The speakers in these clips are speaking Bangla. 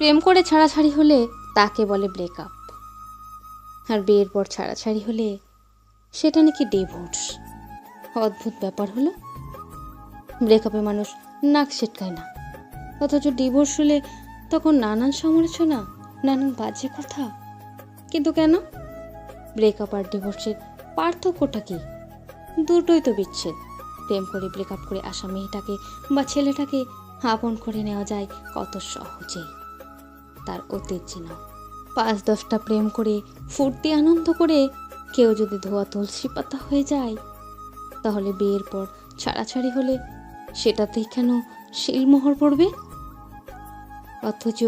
প্রেম করে ছাড়াছাড়ি হলে তাকে বলে ব্রেকআপ আর বিয়ের পর ছাড়াছাড়ি হলে সেটা নাকি ডিভোর্স অদ্ভুত ব্যাপার হলো ব্রেকআপে মানুষ নাক ছিটকায় না। অথচ ডিভোর্স হলে তখন নানান সমালোচনা, নানান বাজে কথা। কিন্তু কেন? ব্রেকআপ আর ডিভোর্সের পার্থক্যটা কি? দুটোই তো বিচ্ছেদ। প্রেম করে ব্রেকআপ করে আসা মেয়েটাকে বা ছেলেটাকে আপন করে নেওয়া যায় কত সহজেই। তার চেনা। পাঁচ দশটা প্রেম করে, ফুর্তি আনন্দ করে কেউ যদি ধোয়া তুলসী পাতা হয়ে যায়, তাহলে বিয়ের পর ছাড়াছাড়ি হলে সেটাতেই কেন শিলমোহর পড়বে? অথচ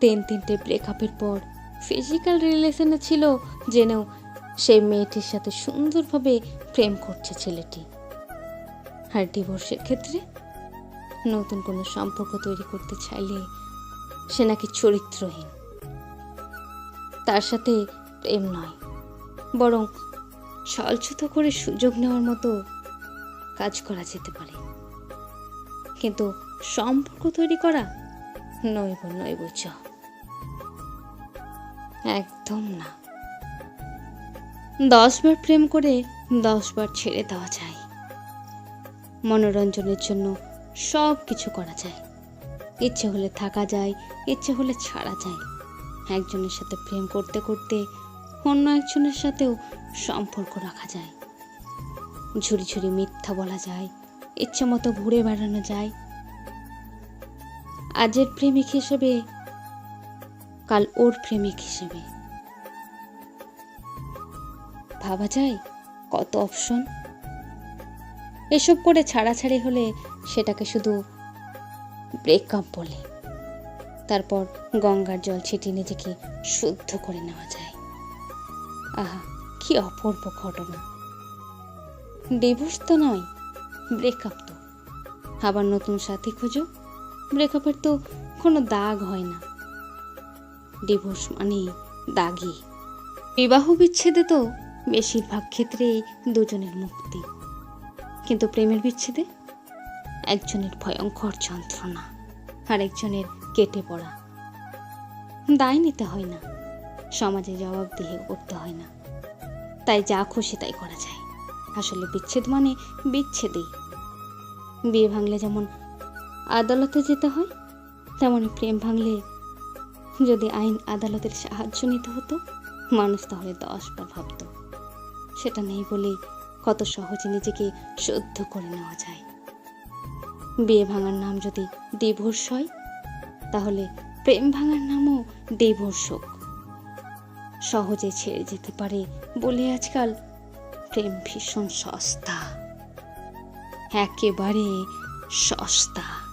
তিন তিনটে ব্রেকআপের পর ফিজিক্যাল রিলেশনে ছিল জেনেও সেই মেয়েটির সাথে সুন্দরভাবে প্রেম করছে ছেলেটি। আর ডিভোর্সের ক্ষেত্রে নতুন কোনো সম্পর্ক তৈরি করতে চাইলে সে নাকি চরিত্রহীন। তার সাথে প্রেম নয়, বরং ছলছুতো করে সুযোগ নেওয়ার মতো কাজ করা যেতে পারে। কিন্তু সম্পর্ক তৈরি করা নইব নইব চ। একদম না। দশবার প্রেম করে দশবার ছেড়ে দেওয়া যায়। মনোরঞ্জনের জন্য সব কিছু করা যায়। ইচ্ছে হলে থাকা যায়, ইচ্ছে হলে ছাড়া যায়। একজনের সাথে প্রেম করতে করতে অন্য একজনের সাথেও সম্পর্ক রাখা যায়। ঝুড়ি ঝুড়ি মিথ্যা বলা যায়, ইচ্ছে মতো ঘুরে বেড়ানো যায়। আজের প্রেমিক হিসেবে, কাল ওর প্রেমিক হিসেবে। ভাবা যায় কত অপশন। এসব করে ছাড়াছাড়ি হলে সেটাকে শুধু ব্রেকআপ বলে। তারপর গঙ্গার জল ছিটিয়ে নিজেকে শুদ্ধ করে নেওয়া যায়। আহা, কি অপূর্ব ঘটনা। ডিভোর্স তো নয় ব্রেকআপ তো। আবার নতুন সাথী খোঁজো ব্রেকআপের তো কোনো দাগ হয় না। ডিভোর্স মানে দাগই বিবাহ বিচ্ছেদে তো বেশিরভাগ ক্ষেত্রেই দুজনের মুক্তি। কিন্তু প্রেমের বিচ্ছেদে? একজনের ভয়ঙ্কর যন্ত্রণা আর একজনের কেটে পড়া। দায় নিতে হয় না। সমাজে জবাবদিহি করতে হয় না। তাই যা খুশি তাই করা যায়। আসলে বিচ্ছেদ মানে বিচ্ছেদই। বিয়ে ভাঙলে যেমন আদালতে যেতে হয় তেমনই প্রেম ভাঙলে যদি আইন আদালতের সাহায্য নিতে হতো, মানুষ তাহলে দশবার ভাবত। সেটা নেই বলেই কত সহজে নিজেকে শুদ্ধ করে নেওয়া যায়। বিয়ে ভাঙার নাম যদি ডিভোর্স হয়, তাহলে প্রেম ভাঙার নামও ডিভোর্স হোক। সহজে ছেড়ে যেতে পারে বলে আজকাল প্রেম ভীষণ সস্তা। একেবারে সস্তা।